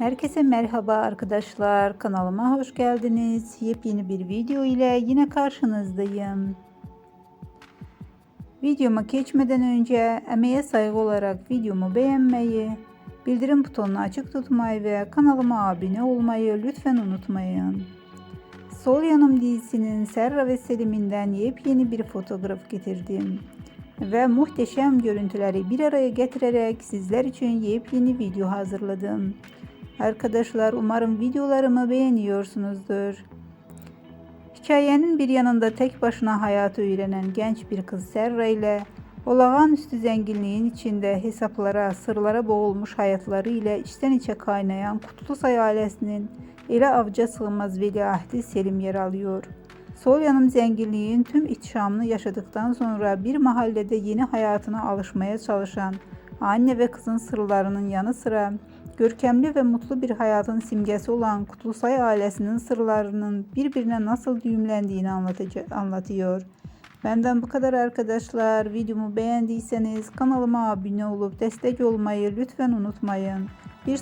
Herkese merhaba arkadaşlar. Kanalıma hoş geldiniz. Yepyeni bir video ile yine karşınızdayım. Videoma geçmeden önce emeğe saygı olarak videomu beğenmeyi, bildirim butonunu açık tutmayı ve kanalıma abone olmayı lütfen unutmayın. Sol Yanım dizisinin Serra ve Selim'inden yepyeni bir fotoğraf getirdim. Ve muhteşem görüntüleri bir araya getirerek sizler için yepyeni video hazırladım. Arkadaşlar umarım videolarımı beğeniyorsunuzdur. Hikayenin bir yanında tek başına hayatı öğrenen genç bir kız Serra ile olağanüstü zenginliğin içinde hesaplara, sırlara boğulmuş hayatları ile içten içe kaynayan Kutlusay ailesinin ele avca sığmaz veliahdi Selim yer alıyor. Sol yanım zenginliğin tüm ihtişamını yaşadıktan sonra bir mahallede yeni hayatına alışmaya çalışan anne ve kızın sırlarının yanı sıra görkemli ve mutlu bir hayatın simgesi olan Kutlusay ailesinin sırlarının birbirine nasıl düğümlendiğini anlatıyor. Benden bu kadar arkadaşlar. Videomu beğendiyseniz kanalıma abone olup destek olmayı lütfen unutmayın. Bir